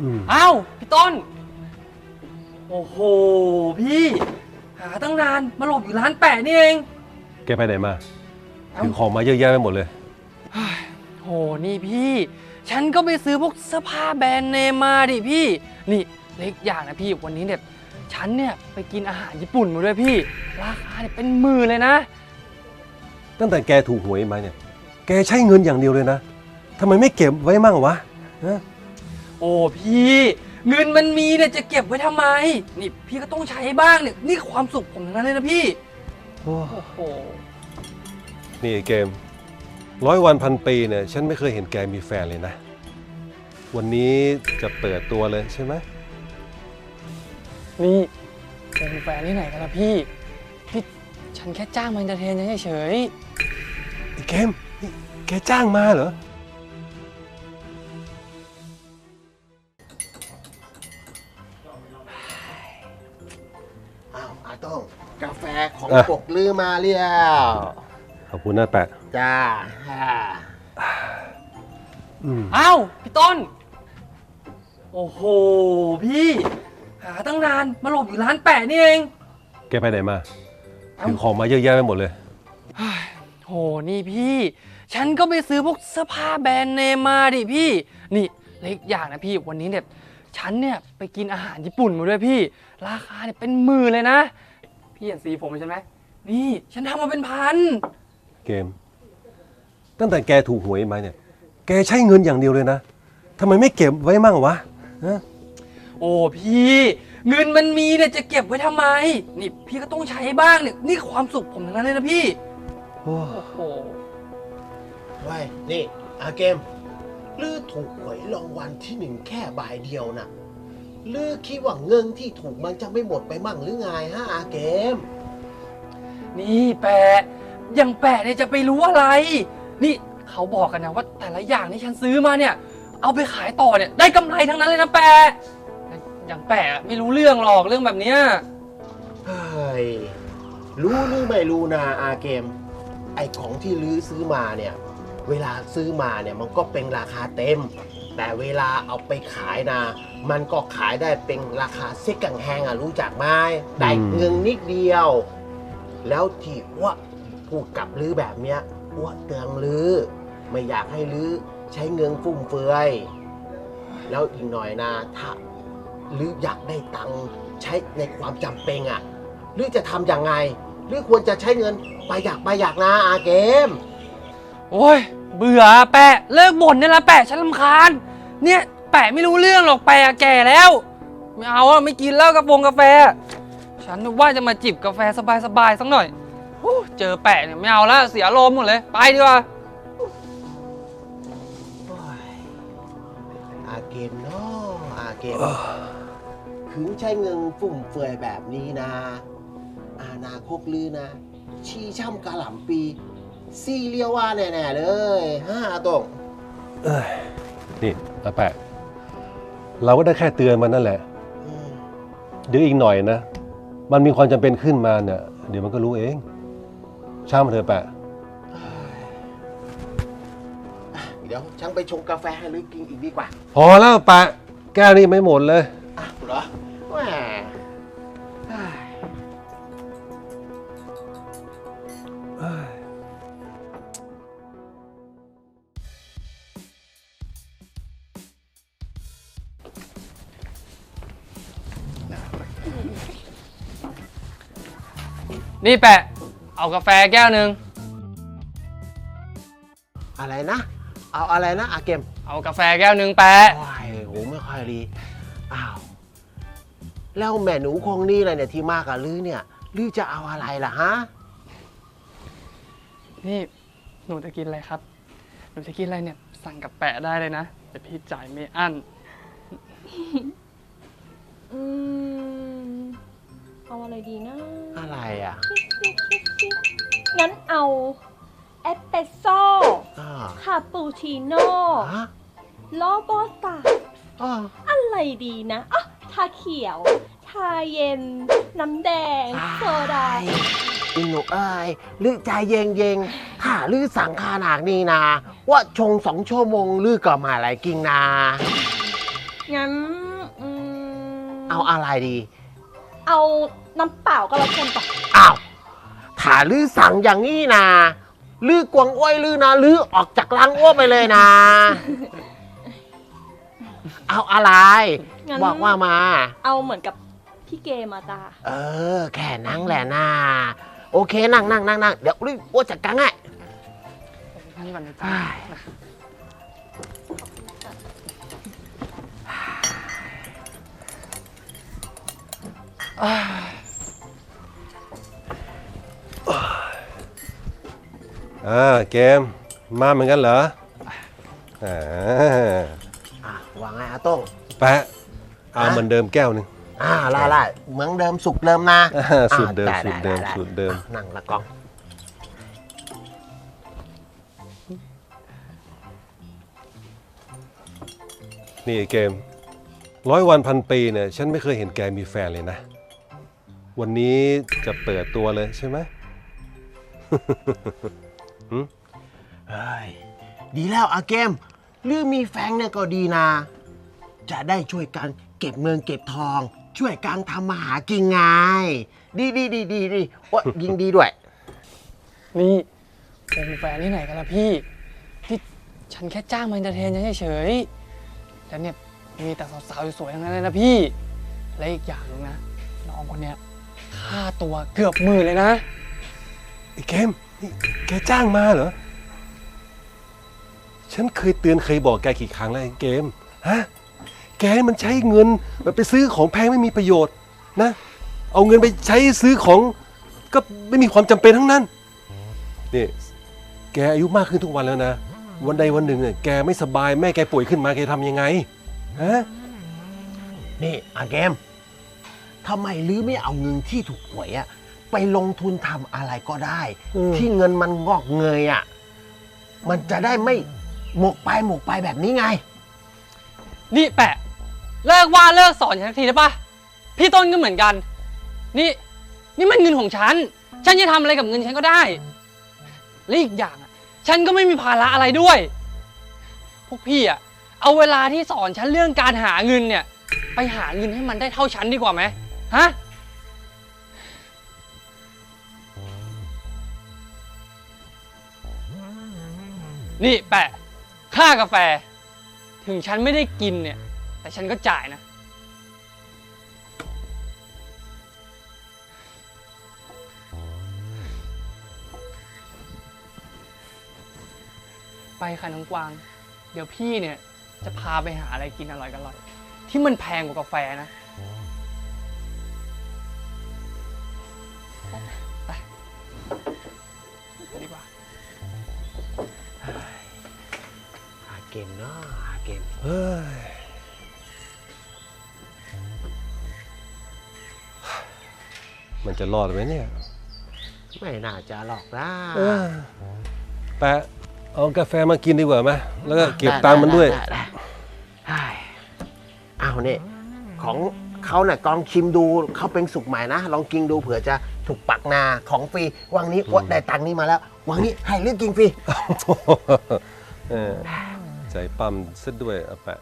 อืมอ้าวพี่ต้น โอ้โห พี่ หาตั้งนานมาหลบอยู่ร้านแปะนี่เอง แกไปไหนมาเอ้าถือของมาเยอะแยะไปหมดเลยโหนี่พี่ ฉันก็ไปซื้อพวกเสื้อผ้าแบรนด์เนมมาดิพี่ นี่เล็กอย่างนะพี่วันนี้เนี่ยฉันเนี่ยไปกินอาหารญี่ปุ่นมาด้วยพี่ ราคาเนี่ยเป็นหมื่นเลยนะ ตั้งแต่แกถูกหวยมาเนี่ย แกใช้เงินอย่างเดียวเลยนะทำไมไม่เก็บไว้มั่งวะฮะ โอ้พี่ เงินมันมีเนี่ยจะเก็บไว้ทำไม นี่พี่ก็ต้องใช้บ้างเนี่ยนี่ความสุขผมทั้งนั้นเลยนะพี่ โอ้โอ้โห นี่เกมร้อยวันพันปีเนี่ยฉันไม่เคยเห็นแกมีแฟนเลยนะ วันนี้จะเปิดตัวเลยใช่ไหมนี่เป็นแฟนที่ไหนกันล่ะพี่ พี่ ฉันแค่จ้างมาเอนเตอร์เทนเฉยไอ้เกมนี่แกจ้างมาเหรอ กาแฟของอะ ปกลือมาเรียวขอบคุณนะแปะจ้าฮ่าอืมๆอ้าวพี่ต้น โอ้โห พี่ หาตั้งนานมาหลบอยู่ร้านแปะนี่เอง แกไปไหนมาเอ้าถือของมาเยอะแยะไปหมดเลย โห นี่พี่ ฉันก็ไปซื้อพวกเสื้อผ้าแบรนด์เนมมาดิพี่ นี่เล็กอย่างนะพี่ วันนี้เนี่ย ฉันเนี่ยไปกินอาหารญี่ปุ่นมาด้วยพี่ ราคาเนี่ยเป็นหมื่นเลยนะ พี่เห็นสีผมใช่ไหมนี่ฉันทำมาเป็นพัน เกม ตั้งแต่แกถูกหวยมาเนี่ย แกใช้เงินอย่างเดียวเลยนะทำไมไม่เก็บไว้มั่งวะฮะโอ้พี่ เงินมันมีเนี่ยจะเก็บไว้ทำไม นี่พี่ก็ต้องใช้บ้างเนี่ยนี่ความสุขผมทั้งนั้นเลยนะพี่ โอ้โอ้โห ไว้นี่อาเกมลือถูกหวยรางวัลที่หนึ่งแค่ใบเดียวนะ ลือคิดว่าเงินที่ถูกมันจะไม่หมดไปมั่งหรือไงฮะอาเกม นี่แปะอย่างแปะเนี่ยจะไปรู้อะไร นี่เขาบอกกันนะว่าแต่ละอย่างที่ฉันซื้อมาเนี่ย เอาไปขายต่อเนี่ยได้กำไรทั้งนั้นเลยนะแปะอย่างแปะไม่รู้เรื่องหรอกเรื่องแบบเนี้ยเฮ้ยรู้หรือไม่รู้นะอาเกม ไอของที่ลือซื้อมาเนี่ย เวลาซื้อมาเนี่ยมันก็เป็นราคาเต็ม แต่เวลาเอาไปขายนะ มันก็ขายได้เป็นราคาเซ็กังแฮงอะรู้จักไหมได้เงินนิดเดียว แล้วที่อ้วพูดกับลือแบบเนี้ยอ้วเตืองลือ ไม่อยากให้ลือใช้เงินฟุ่มเฟือย แล้วอีกหน่อยนะถ้าลืออยากได้ตังค์ใช้ในความจำเป็นอะหรือจะทำยังไงหรือควรจะใช้เงินประหยัดประหยัดนะอาเกม โอ้ย เบื่อแปะเลิกบ่นเนี่ยละแปะฉันลำคาญ เนี่ยแปะไม่รู้เรื่องหรอกแปะแก่แล้ว ไม่เอาอะไม่กินแล้วกระโปรงกาแฟ ฉันว่าจะมาจิบกาแฟสบายๆสักหน่อยโอ้เจอแปะเนี่ยไม่เอาแล้วเสียอารมณ์หมดเลย ไปดีกว่าโอ้ยอาเกมเนาะอาเกมถึงใช้เงินฟุ่มเฟือยแบบนี้นะ อาณาคกลือนะ ชี้ช่ำกะหล่ำปี ซีเรียว่าแน่ๆเลยฮ่าอาตงเอ้ยนี่อาแปะ เราก็ได้แค่เตือนมันนั่นแหละอืมเดี๋ยวอีกหน่อยนะ มันมีความจำเป็นขึ้นมาเนี่ย เดี๋ยวมันก็รู้เอง ช่างมันเถอะแปะ เดี๋ยวช่างไปชงกาแฟให้ลือกินอีกดีกว่า พอแล้วแปะ แก้วนี้ไม่หมดเลย อะเหรอแหม นี่แปะ เอากาแฟแก้วหนึ่ง อะไรนะ เอาอะไรนะอาเกมเอากาแฟแก้วหนึ่งแปะ โอ้ยโหไม่ค่อยดี อ้าว แล้วแม่หนูคงนี่อะไรเนี่ยที่มากับลือเนี่ยลือจะเอาอะไรล่ะฮะ นี่หนูจะกินอะไรครับ หนูจะกินอะไรเนี่ย สั่งกับแปะได้เลยนะ แต่พี่จ่ายไม่อั้น อืม เอาอะไรดีนะอะไรอะงั้นเอาเอสเปรสโซ่อ่าคาปูชิโน่ฮะโลโบสตาอ่าอะไรดีนะอะชาเขียว ชาเย็น น้ำแดง โซดา อินุเอ้ยลือใจเย็งเยงๆถ้าลือสั่งขนาดนี้นะว่าชงสองชั่วโมงลือก็มาอะไรกินนะงั้นอืมเอาอะไรดี เอาน้ำเปล่าก็แล้วกันจ้ะอ้าวถ้าลือสั่งอย่างนี้นะลือกวงอ้วยลือนะลือออกจากรังอ้วไปเลยนะ เอาอะไร งั้นบอกว่ามา เอาเหมือนกับพี่เกมาจ้าเออ แค่นั่งแหละนะโอเคนั่งนั่งนั่งนั่งเดี๋ยวลืออ้วจัดการให้ นี่ก่อนนะจ๊ะ อ่าเกมมาเหมือนกันเหรออ่าอะวางไงอาต้งแปะเอาเหมือนเดิมแก้วหนึ่งอ่าไล่ไล่เหมือนเดิมสุกเดิมนะอ่าสูตรเดิมอ่าสูตรเดิมไไไสูตรเดิมอะนั่งละกองนี่ไอ้เกมร้อยวันพันปีเนี่ยฉันไม่เคยเห็นแกมีแฟนเลยนะ วันนี้จะเปิดตัวเลยใช่ไหมเฮ้ยดีแล้วอาเกมลือมีแฟนเนี่ยก็ดีนะ จะได้ช่วยกันเก็บเงินเก็บทอง ช่วยกันทำมาหากินไง ดีดีดีดีดีโอ้ยยิงดีด้วย นี่เป็นแฟนที่ไหนกันล่ะพี่ที่ฉันแค่จ้างมาเอนเตอร์เทนเฉยๆแล้วเนี่ยมีแต่สาวๆสวยๆทั้งนั้นเลยนะพี่ และอีกอย่างหนึงนะน้องคนเนี้ย ค่าตัวเกือบหมื่นเลยนะไอ้เกมนี่แกจ้างมาเหรอ ฉันเคยเตือนเคยบอกแกกี่ครั้งแล้วไอ้เกมฮะแกนี่มันใช้เงินแบบไปซื้อของแพงไม่มีประโยชน์นะ เอาเงินไปใช้ซื้อของก็ไม่มีความจำเป็นทั้งนั้นนี่แกอายุมากขึ้นทุกวันแล้วนะ วันใดวันหนึ่งเนี่ยแกไม่สบายแม่แกป่วยขึ้นมาแกทำยังไงฮะ นี่อาเกม ทำไมลือไม่เอาเงินที่ถูกหวยอะไปลงทุนทำอะไรก็ได้ อืม ที่เงินมันงอกเงยอะมันจะได้ไม่หมกไปหมกไปแบบนี้ไง นี่แปะ เลิกว่าเลิกสอนฉันสักทีได้ปะพี่ต้นก็เหมือนกัน นี่นี่มันเงินของฉัน ฉันจะทำอะไรกับเงินฉันก็ได้และอีกอย่างอะฉันก็ไม่มีภาระอะไรด้วย พวกพี่อะเอาเวลาที่สอนฉันเรื่องการหาเงินเนี่ย ไปหาเงินให้มันได้เท่าฉันดีกว่าไหม ฮะ นี่แปะ ค่ากาแฟ ถึงฉันไม่ได้กินเนี่ย แต่ฉันก็จ่ายนะ ไปค่ะน้องกวาง เดี๋ยวพี่เนี่ย จะพาไปหาอะไรกินอร่อยกันอร่อยที่มันแพงกว่ากาแฟนะ เกมเฮ้ยมันจะรอดไหมเนี่ยไม่น่าจะหรอกนะเออแปะเอากาแฟมากินดีกว่าไหมแล้วก็เก็บตังค์มันด้วย ไไได้ไอ้เอาเนี่ยของเขาน่ะกองชิมดูเขาเป็นสุกใหม่นะ ลองกินดูเผื่อจะถูกปักนาของฟรีวังนี้อวดได้ตังค์นี้มาแล้ว วังนี้ให้เลือกกินฟรี เออ ใจปั๊มซะด้วยอะแปะ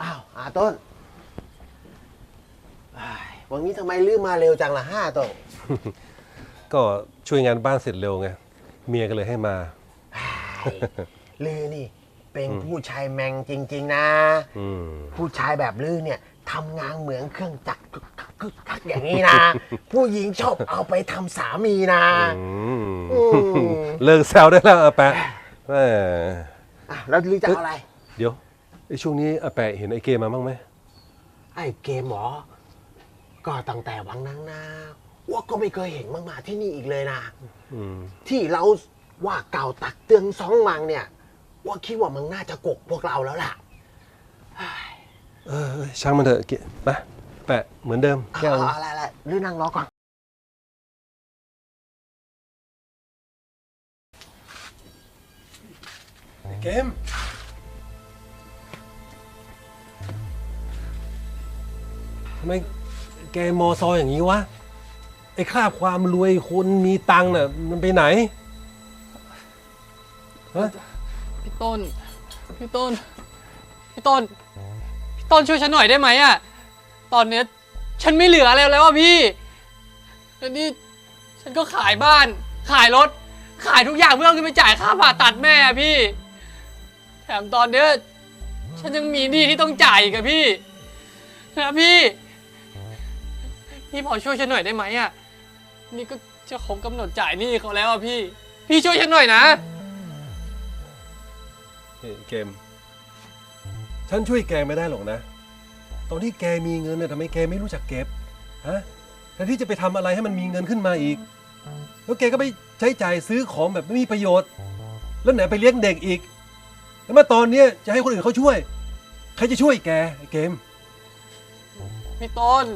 อ้าวอาต้นไอ้วันนี้ทำไมลืมมาเร็วจังล่ะห้าต้นก็ช่วยงานบ้านเสร็จเร็วไง เมียก็เลยให้มาลือนี่ เป็นผู้ชายแมงจริง ๆ นะ อืม ผู้ชายแบบลือเนี่ย ทำงานเหมือนเครื่องจักรกึกกักกึกกักอย่างนี้นะ ผู้หญิงชอบเอาไปทำสามีนะ อืมอืม เลิกแซวได้แล้วอะแปะแหมอะแล้วลือจะเอาอะไร เดี๋ยวไอ้ช่วงนี้อาแปะเห็นไอ้เกมมาบ้างไหมไอ้เกมเหรอก็ตั้งแต่วังนังนาอ้วกก็ไม่เคยเห็นมันมาที่นี่อีกเลยนะ อืมที่เราว่าเก่าตักเตืองสองมังเนี่ยอ้ว่าคิดว่ามันน่าจะกกพวกเราแล้วล่ะเออเออช่างมันเถอะเกไปแปะเหมือนเดิมแก้วเอา อะไรอะไรหรือนั่งรอก่อน เกม ทำไมแกมอซออย่างนี้วะ ไอ้ค่าความรวยคนมีตังค์น่ะ มันไปไหนฮะพี่ต้น พี่ต้น พี่ต้นพี่ ต้นช่วยฉันหน่อยได้ไหมอะตอนเนี้ยฉันไม่เหลืออะไรแล้วอะพี่แล้วนี่ฉันก็ขายบ้าน ขายรถ ขายทุกอย่างเพื่อเอาเงินไปจ่ายค่าผ่าตัดแม่อะพี่ แถมตอนเนี้ยฉันยังมีหนี้ที่ต้องจ่ายอีกอะพี่ นะพี่ พี่พอช่วยฉันหน่อยได้ไหมอะนี่ก็จะครบกำหนดจ่ายหนี้เขาแล้วอะพี่ พี่ช่วยฉันหน่อยนะเฮ้ยเกม ฉันช่วยแกไม่ได้หรอกนะ ตอนที่แกมีเงินเนี่ยทำไมแกไม่รู้จักเก็บ ฮะแทนที่จะไปทำอะไรให้มันมีเงินขึ้นมาอีก แล้วแกก็ไปใช้จ่ายซื้อของแบบไม่มีประโยชน์ แล้วไหนไปเลี้ยงเด็กอีก แล้วมาตอนเนี้ยจะให้คนอื่นเขาช่วย ใครจะช่วยแกไอ้เกม พี่ต้น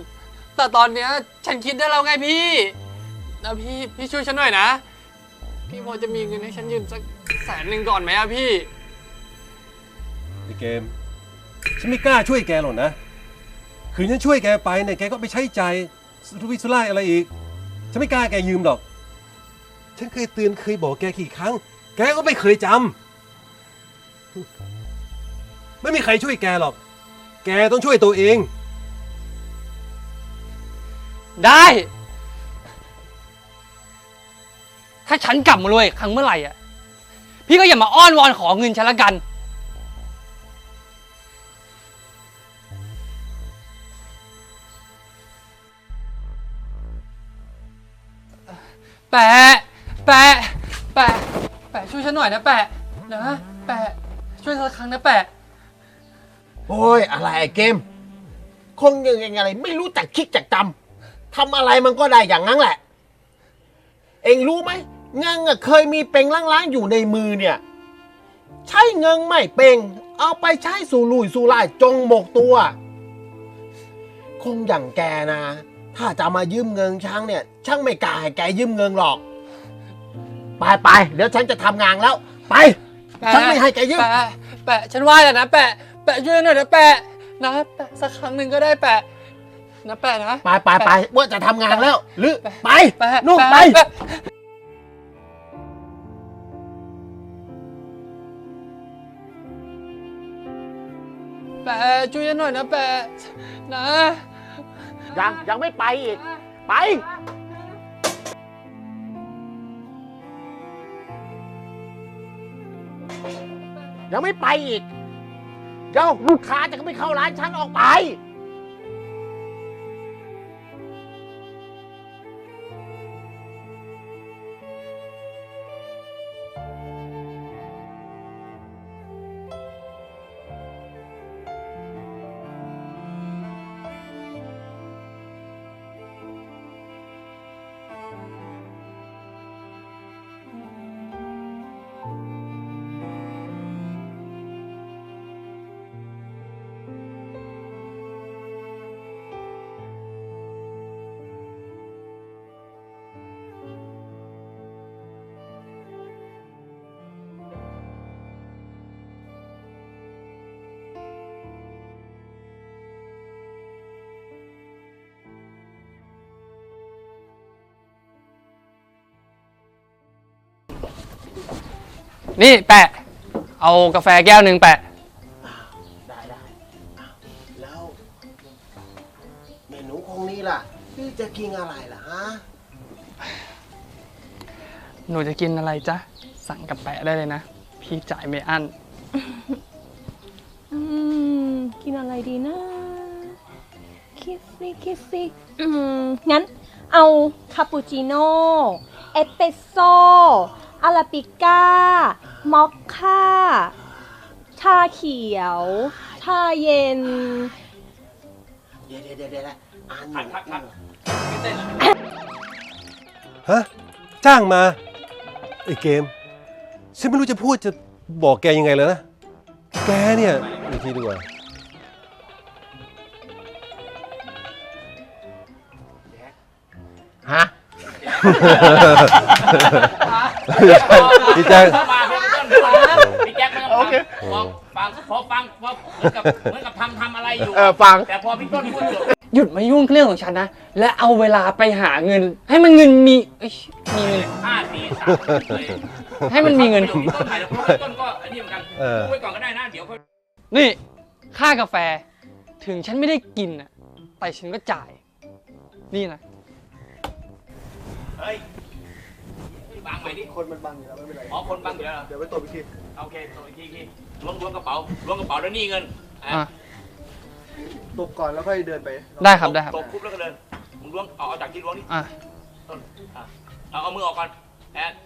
แต่ตอนเนี้ยฉันคิดได้แล้วไงพี่แล้วพี่พี่ช่วยฉันหน่อยนะ พี่พอจะมีเงินให้ฉันยืมสักแสนหนึ่งก่อนไหมอะพี่ ไอ้เกม ฉันไม่กล้าช่วยแกหรอกนะ คืนฉันช่วยแกไปเนี่ยแกก็ไปใช้ใจสุรุ่ยสุร่ายอะไรอีก ฉันไม่กล้าแกยืมหรอก ฉันเคยเตือนเคยบอกแกกี่ครั้ง แกก็ไม่เคยจำ ไม่มีใครช่วยแกหรอก แกต้องช่วยตัวเอง ได้ ถ้าฉันกลับมารวยอีกครั้งเมื่อไหร่อะ พี่ก็อย่ามาอ้อนวอนขอเงินฉันละกัน แปะ แปะ แปะ แปะช่วยฉันหน่อยนะแปะนะแปะ ช่วยสักครั้งนะแปะ โอ้ยอะไรไอ้เกมคงยังไงอะไรไม่รู้จักคิดจักจำทำอะไรมันก็ได้อย่างนั้นแหละ เองรู้ไหมเงินอะเคยมีเป็งล้างๆอยู่ในมือเนี่ย ใช้เงินไม่เป็งเอาไปใช้สู่ลุยสู่ลายจงหมกตัว คงอย่างแกนะ ถ้าจะมายืมเงินช่างเนี่ย ช่างไม่กล้าให้แกยืมเงินหรอก ไปไปๆเดี๋ยวฉันจะทำงานแล้ว ไป แปะฉันไม่ให้แกยืม แปะแปะฉันว่าแล้วนะแปะแปะช่วยหน่อยนะแปะนะแปะสักครั้งหนึ่งก็ได้แปะนะแปะนะ ไปไปไปว่าจะทำงานแล้ว หรือไปแปะนู่นแะไปแปะแปะช่วยฉันหน่อยนะแปะนะ ยัง ยังไม่ไปอีก ไป ยังไม่ไปอีก เดี๋ยวลูกค้าจะไม่เข้าร้านฉันออกไป นี่แปะ เอากาแฟแก้วหนึ่งแปะ ได้ได้อ้าวแล้วเมนูของนี้ล่ะพี่จะกินอะไรล่ะฮะหนูจะกินอะไรจ๊ะ สั่งกับแปะได้เลยนะ พี่จ่ายไม่อั้น อืม กินอะไรดีนะ คิดสิคิดสิอืม งั้นเอาคาปูชิโน่ เอสเปรสโซ่ อาราบิก้า มอคค่า ชาเขียว ชาเย็น เดี๋ยวเดี๋ยวเดี๋ยวเดี๋ยวอ่านพักพักพักฮะ จ้างมาไอ้เกม ฉันไม่รู้จะพูดจะบอกแกยังไงเลยนะ แกเนี่ยอีกทีดีกว่า ฮะ พี่แจ๊คเข้ามาพี่ต้นพี่แจ็คไม่ต้องโอเคฟังฟังฟังพอฟังพอเหมือนกับเหมือนกับทำทำอะไรอยู่เออฟัง แต่พอพี่ต้นพูดจบหยุดมายุ่งเรื่องของฉันนะ และเอาเวลาไปหาเงิน ให้มันเงินมีเอ้ยมีเงิน ห้าสี่สามเลยให้มันมีเงินต้นถ่ายแล้วต้นก็อันนี้เหมือนกันเออพูดไว้ก่อนก็ได้นะเดี๋ยวค่อยนี่ค่ากาแฟ ถึงฉันไม่ได้กินอะแต่ฉันก็จ่าย นี่นะ เฮ้ย บางใหม่ดิคนมันบังอยู่แล้วไม่เป็นไรอ๋อคนบางอยู่แล้วเหรอ เดี๋ยวไปตรวจอีกทีโอเคตัวอีกทีอีกทีล้วงล้วงกระเป๋าล้วงกระเป๋าแล้วนี่เงินอะอะตบก่อนแล้วค่อยเดินไปได้ครับได้ครับตบปุ๊บแล้วก็เดินมึงล้วงเอาเอาจากที่ล้วงนี่อะ ต้นอะเอาเอามือออกก่อนแอดแอดชั่น